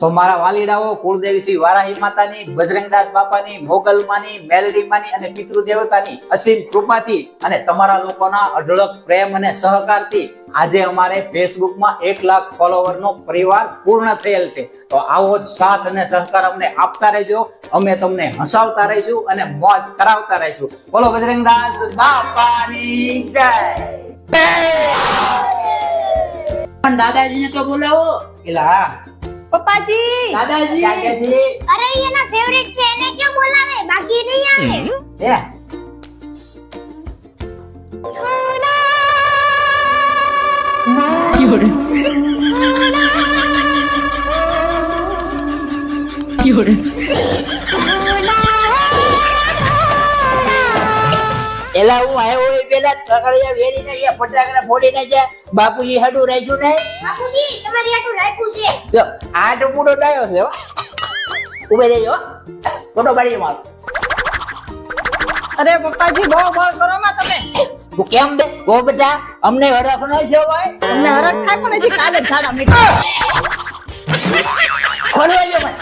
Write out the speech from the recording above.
તો મારા વાલીડાઓ કુળદેવી શ્રી વારાહી માતાની બજરંગદાસ બાપાની મોગલમાની મેલડીમાની અને પિતૃ દેવતાની અસીમ કૃપાથી અને તમારા લોકોના અઢળક પ્રેમ અને સહકારથી આજે અમારે ફેસબુકમાં એક લાખ ફોલોવરનો પરિવાર પૂર્ણ થયેલ છે. તો આવો જ સાથ અને સહકાર અમને આપતા રહેજો. અમે તમને હસાવતા રહીશું અને મોજ કરાવતા રહીશું. બોલો બજરંગદાસ બાપાની જય. પણ દાદાજીને તો બોલાવો. એલા પપ્પાજી! દાદાજી! દાદાજી! અરે ઈ એના ફેવરિટ છે એને ક્યાં બોલાવે? બાકી નહીં આવે. હે? એલા હું આવ્યો એ પેલા તકડિયા વેરી ને અહીંયા ફટાકડા ફોડીને જા બાપુજી હાડું રાખ્યું ને. બાપુજી તમારી આટલું રાખ્યું છે. જો આ પૂડો ડાયો છે ઉભે રહેજો ફોટો પાડી માર. અરે પપ્પાજી બહુ બળ કરો માં તમે. તું કેમ બે? ગો બેટા અમને હરખ ન છે ભાઈ અમને હરખ થાય પણ હજી કાલે જ ઝાડા મીઠા. ખોલવા જો મને.